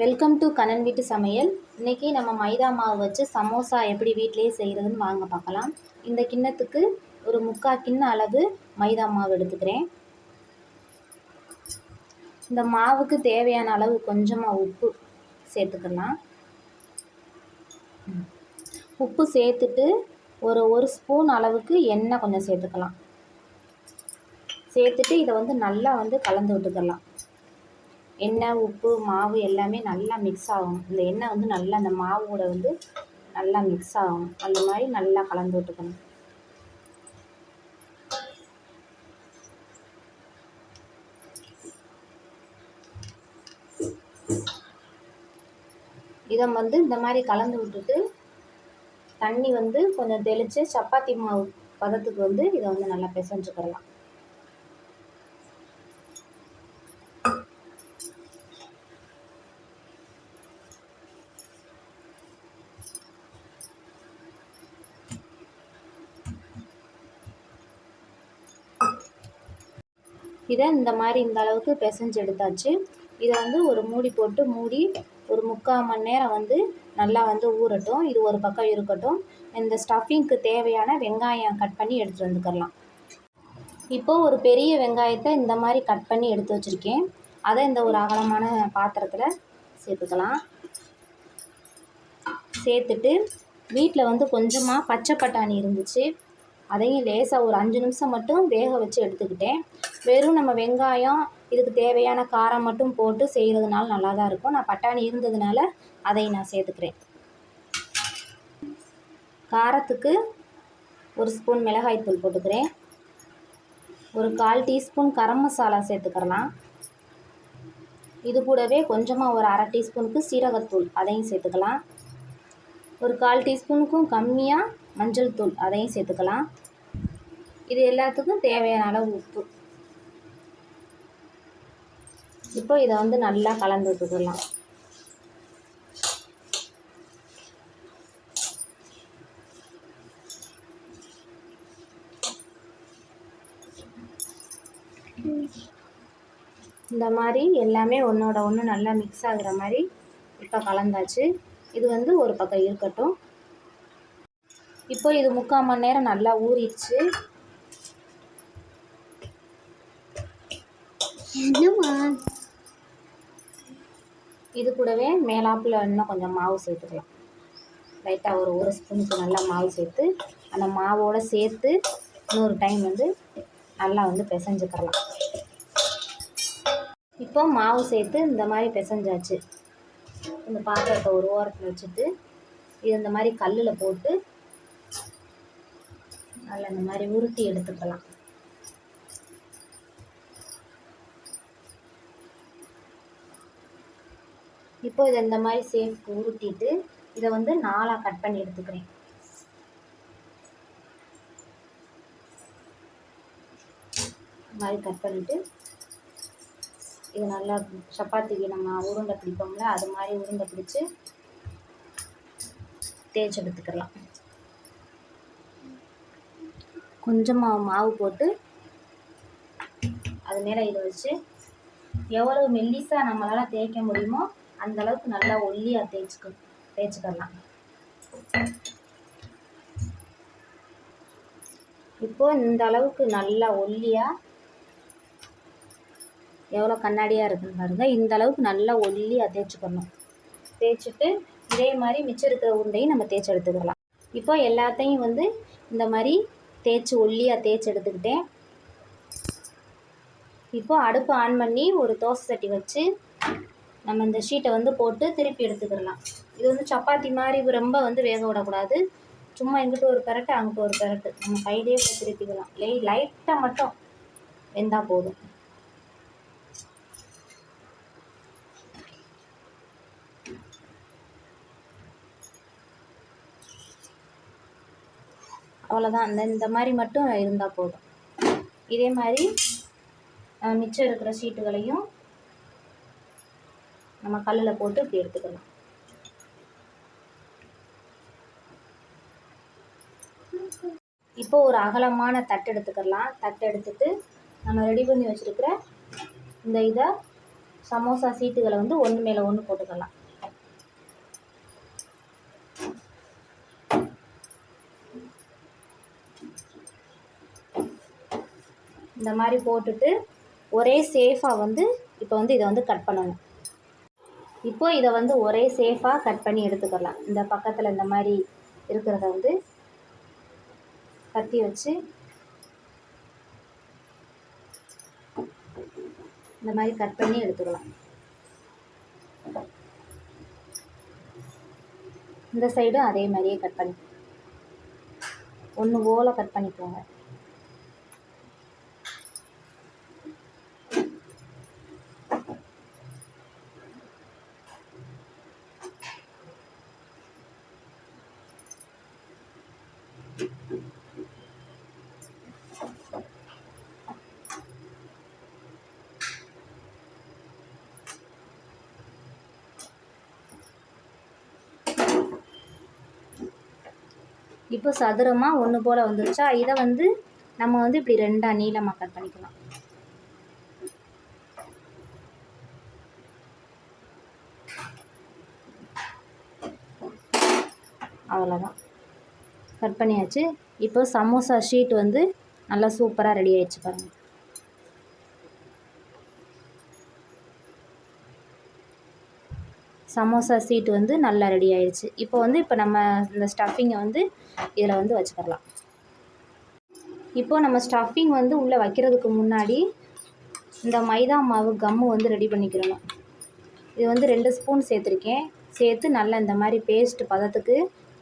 Welcome to Kannan வீட்டு சமையல். இன்றைக்கி நம்ம மைதா மாவு வச்சு சமோசா எப்படி வீட்டிலேயே செய்கிறதுன்னு வாங்க பார்க்கலாம். இந்த கிண்ணத்துக்கு ஒரு முக்கால் கிண்ண அளவு மைதா மாவு எடுத்துக்கிறேன். இந்த மாவுக்கு தேவையான அளவு கொஞ்சமாக உப்பு சேர்த்துக்கலாம். உப்பு சேர்த்துட்டு ஒரு ஒரு ஸ்பூன் அளவுக்கு எண்ணெய் கொஞ்சம் சேர்த்துக்கலாம். சேர்த்துட்டு இதை வந்து நல்லா வந்து கலந்து விட்டுக்கலாம். எண்ணெய் உப்பு மாவு எல்லாமே நல்லா மிக்ஸ் ஆகும். இந்த எண்ணெய் வந்து நல்லா அந்த மாவோட வந்து நல்லா மிக்ஸ் ஆகும். அந்த மாதிரி நல்லா கலந்து விட்டுக்கணும். இதை வந்து இந்த மாதிரி கலந்து விட்டுட்டு தண்ணி வந்து கொஞ்சம் தெளித்து சப்பாத்தி மாவு பதத்துக்கு வந்து இதை வந்து நல்லா பிசைஞ்சுக்கிடலாம் இதை இந்த மாதிரி இந்த அளவுக்கு பிசைஞ்சு எடுத்தாச்சு. இதை வந்து ஒரு மூடி போட்டு மூடி ஒரு முக்கால் மணி நேரம் வந்து நல்லா வந்து ஊறட்டும். இது ஒரு பக்கம் இருக்கட்டும். இந்த ஸ்டஃபிங்க்கு தேவையான வெங்காயம் கட் பண்ணி எடுத்துகிட்டு வந்துக்கிறலாம் இப்போது ஒரு பெரிய வெங்காயத்தை இந்த மாதிரி கட் பண்ணி எடுத்து வச்சுருக்கேன். அதை இந்த ஒரு அகலமான பாத்திரத்தில் சேர்த்துக்கலாம். சேர்த்துட்டு வீட்டில் வந்து கொஞ்சமாக பச்சை பட்டாணி இருந்துச்சு. அதையும் லேசாக ஒரு அஞ்சு நிமிஷம் மட்டும் வேக வச்சு எடுத்துக்கிட்டேன். வெறும் நம்ம வெங்காயம் இதுக்கு தேவையான காரம் மட்டும் போட்டு செய்கிறதுனால நல்லா தான் இருக்கும். நான் பட்டாணி இருந்ததுனால அதை நான் சேர்த்துக்கிறேன். காரத்துக்கு ஒரு ஸ்பூன் மிளகாய்த்தூள் போட்டுக்கிறேன். ஒரு கால் டீஸ்பூன் கரம் மசாலா சேர்த்துக்கிறலாம் இது கூடவே கொஞ்சமாக ஒரு அரை டீஸ்பூனுக்கு சீரகத்தூள் அதையும் சேர்த்துக்கலாம். ஒரு கால் டீஸ்பூனுக்கும் கம்மியாக மஞ்சள் தூள் அதையும் சேர்த்துக்கலாம். இது எல்லாத்துக்கும் தேவையான அளவு உப்பு. இப்போ இதை வந்து நல்லா கலந்து விட்டுக்கலாம். இந்த மாதிரி எல்லாமே ஒன்றோட ஒன்று நல்லா மிக்ஸ் ஆகுற மாதிரி இப்போ கலந்தாச்சு. இது வந்து ஒரு பக்கம் இருக்கட்டும். இப்போ இது முக்கால் மணி நேரம் நல்லா ஊறிடுச்சு. இது கூடவே மேலாப்பில் இன்னும் கொஞ்சம் மாவு சேர்த்துக்கலாம். லைட்டாக ஒரு ஒரு ஸ்பூனுக்கு நல்லா மாவு சேர்த்து அந்த மாவோடு சேர்த்து இன்னொரு டைம் வந்து நல்லா வந்து பிசைஞ்சுக்கிறலாம் இப்போ மாவு சேர்த்து இந்த மாதிரி பிசைஞ்சாச்சு. இந்த பாத்திரத்தை ஒரு ஓரத்தில் வச்சுட்டு இது இந்த மாதிரி கல்லில் போட்டு அதில் இந்த மாதிரி உருட்டி எடுத்துக்கலாம். இப்போ இதை இந்த மாதிரி சேஃப்க்கு உருட்டிட்டு இதை வந்து நாலாக கட் பண்ணி எடுத்துக்கிறேன். இந்த மாதிரி கட் பண்ணிவிட்டு இது நல்லா சப்பாத்திக்கு நம்ம உருண்டை பிடிப்போம்ல அது மாதிரி உருண்டை பிடிச்சி தேய்ச்சி எடுத்துக்கலாம். கொஞ்சமாக மாவு போட்டு அது மேலே இதை வச்சு எவ்வளவு மெல்லிசாக நம்மளால் தேய்க்க முடியுமோ அந்த அளவுக்கு நல்லா ஒல்லியாக தேய்ச்சிக்க தேய்ச்சிக்கலாம். இப்போ இந்த அளவுக்கு நல்லா ஒல்லியாக எவ்வளோ கண்ணாடியாக இருக்குன்னு பாருங்கள் இந்த அளவுக்கு நல்லா ஒல்லியாக தேய்ச்சிக்கணும். தேய்ச்சிட்டு இதே மாதிரி மிச்சம் இருக்கிற உருண்டையும் நம்ம தேய்ச்சி எடுத்துக்கலாம். இப்போ எல்லாத்தையும் வந்து இந்த மாதிரி தேய்ச்சி ஒல்லியாக தேய்ச்சி எடுத்துக்கிட்டேன். இப்போ அடுப்பு ஆன் பண்ணி ஒரு தோசை சட்டி வச்சு நம்ம இந்த ஷீட்டை வந்து போட்டு திருப்பி எடுத்துக்கிடலாம். இது வந்து சப்பாத்தி மாதிரி ரொம்ப வந்து வேக விடக்கூடாது. சும்மா எங்கிட்ட ஒரு பெரட்டு அங்கிட்ட ஒரு பெரட்டு. நம்ம கையிலேயே போய் திருப்பிக்கலாம். லை லைட்டாக மட்டும். வெந்தால் போதும். அவ்வளோதான் இந்த இந்த மாதிரி மட்டும் இருந்தால் போதும். இதே மாதிரி மிச்சம் இருக்கிற சீட்டுகளையும் நம்ம கல்லில் போட்டு இப்படி எடுத்துக்கலாம். இப்போ ஒரு அகலமான தட்டு எடுத்துக்கலாம். தட்டு எடுத்துட்டு நம்ம ரெடி பண்ணி வச்சுருக்கிற இந்த இதை சமோசா சீட்டுகளை வந்து ஒன்று மேலே ஒன்று போட்டுக்கலாம். இந்த மாதிரி போட்டுட்டு ஒரே சேஃபாக வந்து இப்போ வந்து இதை வந்து கட் பண்ணணும். இப்போ இதை வந்து ஒரே சேஃபாக கட் பண்ணி எடுத்துக்கலாம். இந்த பக்கத்தில் இந்த மாதிரி இருக்கிறத வந்து கத்தி வச்சு இந்த மாதிரி கட் பண்ணி எடுத்துக்கலாம். இந்த சைடும் அதே மாதிரியே கட் பண்ணி ஒன்று ஓலை கட் பண்ணிக்கோங்க. இப்போ சதுரமாக ஒன்று போல் வந்துருச்சா? இதை வந்து நம்ம வந்து இப்படி ரெண்டாக நீளமாக கட் பண்ணிக்கலாம். அவ்வளோதான் கட் பண்ணியாச்சு. இப்போ சமோசா ஷீட் வந்து நல்லா சூப்பராக ரெடி ஆகிடுச்சு பாருங்கள் சமோசா சீட் வந்து நல்லா ரெடி ஆயிடுச்சு. இப்போ வந்து இப்போ நம்ம இந்த ஸ்டஃபிங்கை வந்து இதில் வந்து வச்சுக்கலாம் இப்போது நம்ம ஸ்டஃபிங் வந்து உள்ளே வைக்கிறதுக்கு முன்னாடி இந்த மைதா மாவு கம்மு வந்து ரெடி பண்ணிக்கிறணும். இது வந்து ரெண்டு ஸ்பூன் சேர்த்துருக்கேன். சேர்த்து நல்லா இந்த மாதிரி பேஸ்ட் பதத்துக்கு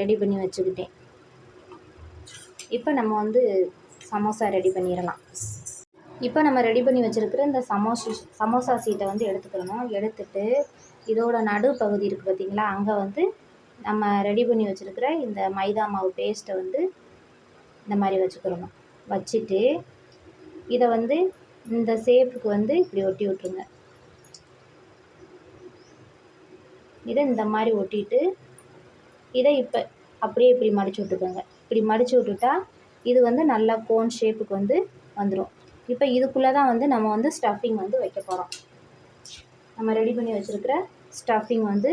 ரெடி பண்ணி வச்சுக்கிட்டேன். இப்போ நம்ம வந்து சமோசா ரெடி பண்ணிடலாம். இப்போ நம்ம ரெடி பண்ணி வச்சுருக்கிற இந்த சமோசா சமோசா சீட்டை வந்து எடுத்துக்கிறணும் எடுத்துட்டு இதோட நடு பகுதி இருக்குது பார்த்திங்களா? அங்கே வந்து நம்ம ரெடி பண்ணி வச்சுருக்கிற இந்த மைதா மாவு பேஸ்ட்டை வந்து இந்த மாதிரி வச்சுக்கிறணும் வச்சுட்டு இதை வந்து இந்த ஷேப்புக்கு வந்து இப்படி ஒட்டி விட்ருங்க இதை இந்த மாதிரி ஒட்டிட்டு இதை இப்போ அப்படியே இப்படி மடித்து விட்டுக்கோங்க. இப்படி மடித்து விட்டுட்டா இது வந்து நல்லா கோன் ஷேப்புக்கு வந்து வந்துடும் இப்போ இதுக்குள்ளே தான் வந்து நம்ம வந்து ஸ்டஃபிங் வந்து வைக்க போகிறோம் நம்ம ரெடி பண்ணி வச்சுருக்கிற ஸ்டஃபிங் வந்து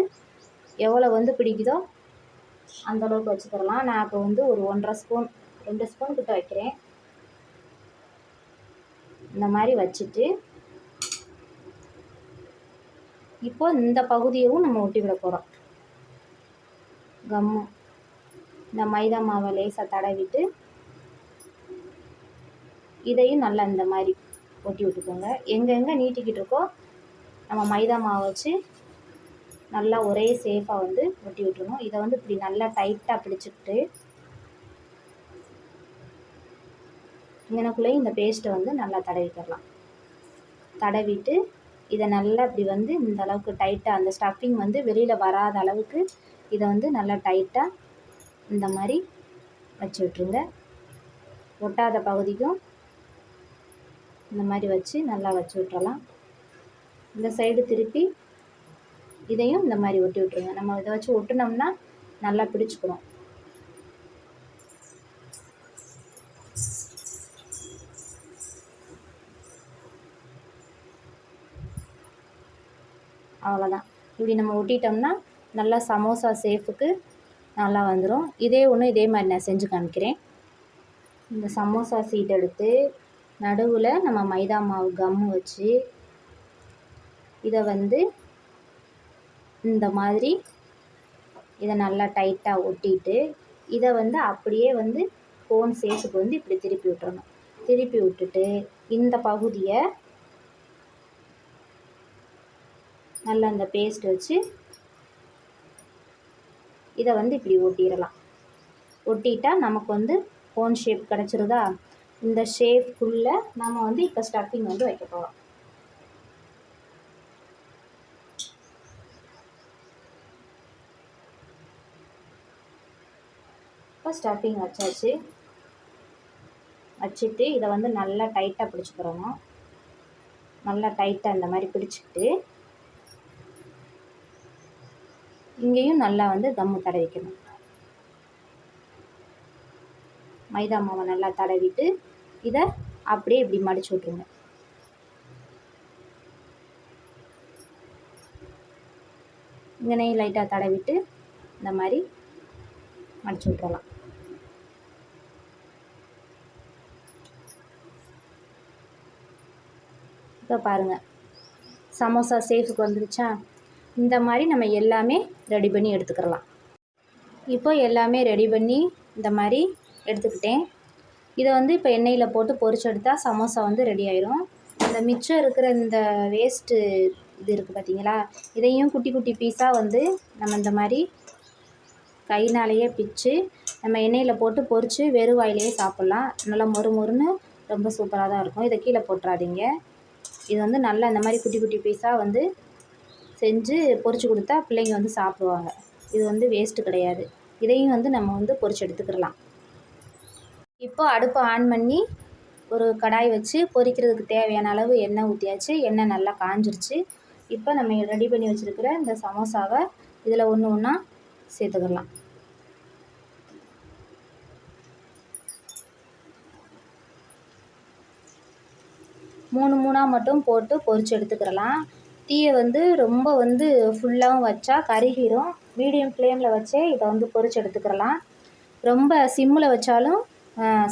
எவ்வளோ வந்து பிடிக்குதோ அந்தளவுக்கு வச்சுக்கிறலாம் நான் இப்போ வந்து ஒரு ஒன்றரை ஸ்பூன் ரெண்டு ஸ்பூன் கிட்ட வைக்கிறேன். இந்த மாதிரி வச்சுட்டு இப்போ இந்த பகுதியவும் நம்ம ஒட்டி விட போகிறோம் கம்மு. இந்த மைதா மாவை லேசாக தடவிட்டு இதையும் நல்லா இந்த மாதிரி ஒட்டி விட்டுக்கோங்க. எங்கெங்கே நீட்டிக்கிட்டு இருக்கோ நம்ம மைதா மாவை வச்சு நல்லா ஒரே சேஃபாக வந்து ஒட்டி விட்டுருணும் இதை வந்து இப்படி நல்லா டைட்டாக பிடிச்சிக்கிட்டு இங்கனக்குள்ளேயும் இந்த பேஸ்ட்டை வந்து நல்லா தடவிக்கிறலாம் தடவிட்டு இதை நல்லா இப்படி வந்து இந்த அளவுக்கு டைட்டாக அந்த ஸ்டஃபிங் வந்து வெளியில் வராத அளவுக்கு இதை வந்து நல்லா டைட்டாக இந்த மாதிரி வச்சு விட்ருங்க ஒட்டாத பகுதிக்கும் இந்த மாதிரி வச்சு நல்லா வச்சு விட்றலாம் இந்த சைடு திருப்பி இதையும் இந்த மாதிரி ஒட்டி விட்ருங்க நம்ம இதை வச்சு ஒட்டினோம்னா நல்லா பிடிச்சிக்கணும் அவ்வளோதான் இப்படி நம்ம ஒட்டிட்டோம்னா நல்லா சமோசா சேஃபுக்கு நல்லா வந்துடும் இதே ஒன்று இதே மாதிரி நான் செஞ்சு காமிக்கிறேன். இந்த சமோசா சீட் எடுத்து நடுவில் நம்ம மைதா மாவு கம்மு வச்சு இதை வந்து இந்த மாதிரி இதை நல்லா டைட்டாக ஒட்டிட்டு இதை வந்து அப்படியே வந்து கோன் சேஸுக்கு வந்து இப்படி திருப்பி விட்டுறணும். திருப்பி விட்டுட்டு இந்த பகுதியை நல்லா இந்த பேஸ்ட் வச்சு இதை வந்து இப்படி ஒட்டிடலாம் ஒட்டிட்டா நமக்கு வந்து கோன் ஷேப் கிடச்சிருதா? இந்த ஷேப்குள்ளே நம்ம வந்து இப்போ ஸ்டஃபிங் வந்து வைக்க போகிறோம் இப்போ ஸ்டஃபிங் வச்சாச்சு. வச்சுட்டு இதை வந்து நல்லா டைட்டாக பிடிச்சிக்கிறோம் நல்லா டைட்டாக இந்த மாதிரி பிடிச்சிக்கிட்டு இங்கேயும் நல்லா வந்து கம்மு தடவிக்கணும் மைதா மாவை நல்லா தடவிட்டு இதை அப்படியே இப்படி மடிச்சு விட்ருங்க இங்கனையும் லைட்டாக தடவிட்டு இந்த மாதிரி மடிச்சு விட்றலாம் இப்போ பாருங்கள் சமோசா சேஃபுக்கு வந்துருச்சா? இந்த மாதிரி நம்ம எல்லாமே ரெடி பண்ணி எடுத்துக்கிறலாம் இப்போ எல்லாமே ரெடி பண்ணி இந்த மாதிரி எடுத்துக்கிட்டேன். இதை வந்து இப்போ எண்ணெயில் போட்டு பொரிச்சு எடுத்தால் சமோசா வந்து ரெடி ஆயிரும். இந்த மிச்சம் இருக்கிற இந்த வேஸ்ட்டு இது இருக்குது பார்த்தீங்களா? இதையும் குட்டி குட்டி பீஸாக வந்து நம்ம இந்த மாதிரி கைனாலேயே பிச்சு நம்ம எண்ணெயில் போட்டு பொரித்து வெறும் வாயிலேயே சாப்பிட்லாம். நல்லா மொறு மொறுன்னு ரொம்ப சூப்பராக தான் இருக்கும். இதை கீழே போட்டுறாதீங்க. இது வந்து நல்லா இந்த மாதிரி குட்டி குட்டி பீஸாக வந்து செஞ்சு பொரித்து கொடுத்தா பிள்ளைங்க வந்து சாப்பிடுவாங்க. இது வந்து வேஸ்ட்டு கிடையாது. இதையும் வந்து நம்ம வந்து பொரிச்சு எடுத்துக்கிடலாம் இப்போ அடுப்பை ஆன் பண்ணி ஒரு கடாய் வச்சு பொரிக்கிறதுக்கு தேவையான அளவு எண்ணெய் ஊற்றியாச்சு எண்ணெய் நல்லா காஞ்சிருச்சு. இப்போ நம்ம ரெடி பண்ணி வச்சுருக்கிற இந்த சமோசாவை இதில் ஒன்று ஒன்றா சேர்த்துக்கிடலாம் மூணு மூணாக மட்டும் போட்டு பொரித்து எடுத்துக்கிறலாம் தீயை வந்து ரொம்ப வந்து ஃபுல்லாகவும் வச்சா கருகிரும். மீடியம் ஃப்ளேமில் வச்சே இதை வந்து பொரிச்சு எடுத்துக்கிறலாம். ரொம்ப சிம்மில் வச்சாலும்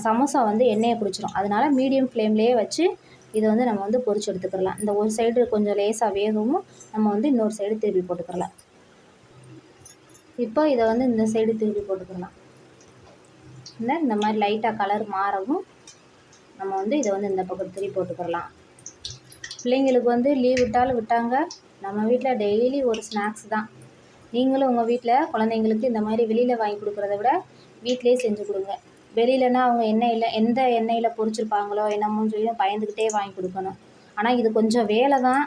சமோசா வந்து எண்ணெயை பிடிச்சிரும் அதனால மீடியம் ஃப்ளேம்லேயே வச்சு இதை வந்து நம்ம வந்து பொறிச்சு எடுத்துக்கிறலாம். இந்த ஒரு சைடு கொஞ்சம் லேசாக வேகவும் நம்ம வந்து இன்னொரு சைடு திருப்பி போட்டுக்கிறலாம். இப்போ இதை வந்து இந்த சைடு திருப்பி போட்டுக்கிடலாம் இந்த இந்த மாதிரி லைட்டாக கலர் மாறவும் நம்ம வந்து இதை வந்து இந்த பக்கம் திருப்பி போட்டுக்கிறலாம். பிள்ளைங்களுக்கு வந்து லீவ் விட்டாலும் விட்டாங்க. நம்ம வீட்டில் டெய்லி ஒரு ஸ்நாக்ஸ் தான். நீங்களும் உங்கள் வீட்டில் குழந்தைங்களுக்கு இந்த மாதிரி வெளியில் வாங்கி கொடுக்குறத விட வீட்டிலே செஞ்சு கொடுங்க. வெளியிலனா அவங்க எண்ணெயில் எந்த எண்ணெயில் பொரிச்சிருப்பாங்களோ என்னமோன்னு சொல்லி பயந்துக்கிட்டே வாங்கி கொடுக்கணும். ஆனால் இது கொஞ்சம் வேலை தான்.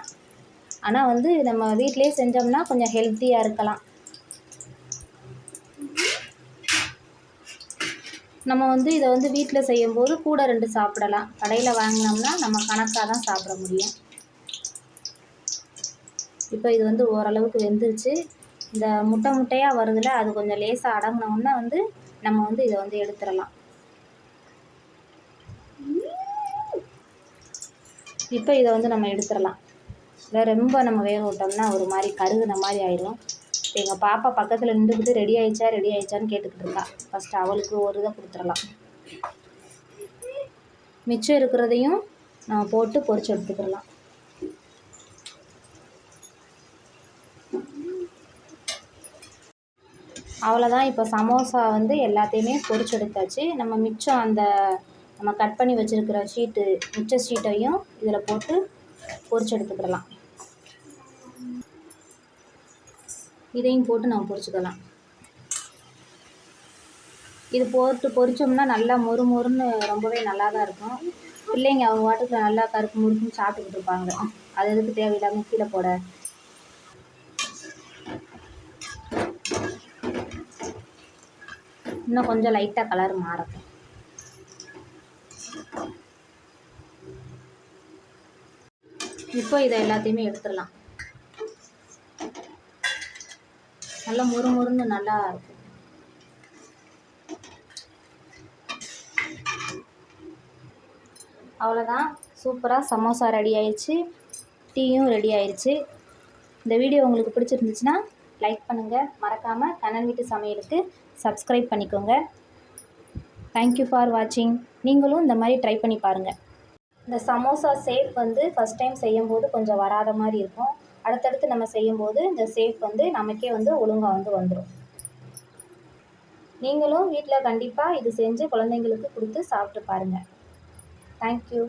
ஆனால் வந்து நம்ம வீட்டிலே செஞ்சோம்னா கொஞ்சம் ஹெல்த்தியாக இருக்கலாம். நம்ம வந்து இதை வந்து வீட்டில் செய்யும்போது கூட ரெண்டு சாப்பிடலாம். கடையில் வாங்கினோம்னா நம்ம கணக்காக தான் சாப்பிட முடியும். இப்போ இது வந்து ஓரளவுக்கு வெந்துருச்சு. இந்த முட்டை முட்டையாக வருதுல அது கொஞ்சம் லேசாக அடங்கினோன்னா வந்து நம்ம வந்து இதை வந்து எடுத்துடலாம். இப்போ இதை வந்து நம்ம எடுத்துடலாம். இதை ரொம்ப நம்ம வேக விட்டோம்னா ஒரு மாதிரி கருகுன மாதிரி ஆயிடும் இப்போ எங்கள் பாப்பா பக்கத்தில் நின்றுக்கிட்டு ரெடி ஆயிடுச்சா ரெடி ஆயிடுச்சான்னு கேட்டுக்கிட்டு இருக்கா. ஃபஸ்ட்டு அவளுக்கு ஒரு இதை கொடுத்துடலாம். மிச்சம் இருக்கிறதையும் நம்ம போட்டு பொறிச்சு எடுத்துக்கிடலாம். அவ்வளோதான் இப்போ சமோசா வந்து எல்லாத்தையுமே பொறிச்சு எடுத்தாச்சு. நம்ம மிச்சம் அந்த நம்ம கட் பண்ணி வச்சுருக்கிற ஷீட்டு மிச்ச ஷீட்டையும் இதில் போட்டு பொரிச்சு எடுத்துக்கிடலாம். இதையும் போட்டு நம்ம பொரிச்சுக்கலாம். இது போட்டு பொரித்தோம்னா நல்லா மொறு மொறுன்னு ரொம்பவே நல்லா தான் இருக்கும். பிள்ளைங்க அவங்க வாட்டுக்கு நல்லா கருப்பு முறுக்குன்னு சாப்பிட்டுக்கிட்டு இருப்பாங்க. அது எதுக்கு தேவையில்லாமல் கீழே போட? இன்னும் கொஞ்சம் லைட்டாக கலர் மாறும் இப்போ இதை எல்லாத்தையுமே எடுத்துடலாம். நல்லா முறுமுறுன்னு நல்லா இருக்கும். அவ்வளோதான். சூப்பராக சமோசா ரெடி ஆயிடுச்சு. டீயும் ரெடி ஆயிடுச்சு. இந்த வீடியோ உங்களுக்கு பிடிச்சிருந்துச்சுன்னா லைக் பண்ணுங்கள் மறக்காமல் கண்ணன் வீட்டு சமையலுக்கு சப்ஸ்கிரைப் பண்ணிக்கோங்க. தேங்க்யூ ஃபார் வாட்சிங் நீங்களும் இந்த மாதிரி ட்ரை பண்ணி பாருங்கள் இந்த சமோசா சேஃப் வந்து ஃபஸ்ட் டைம் செய்யும்போது கொஞ்சம் வராத மாதிரி இருக்கும். அடுத்தடுத்து நம்ம செய்யும்போது இந்த சேஃப் வந்து நமக்கே வந்து ஒழுங்காக வந்து வந்துடும் நீங்களும் வீட்டில் கண்டிப்பாக இது செஞ்சு குழந்தைங்களுக்கு கொடுத்து சாப்பிட்டு பாருங்கள் தேங்க்யூ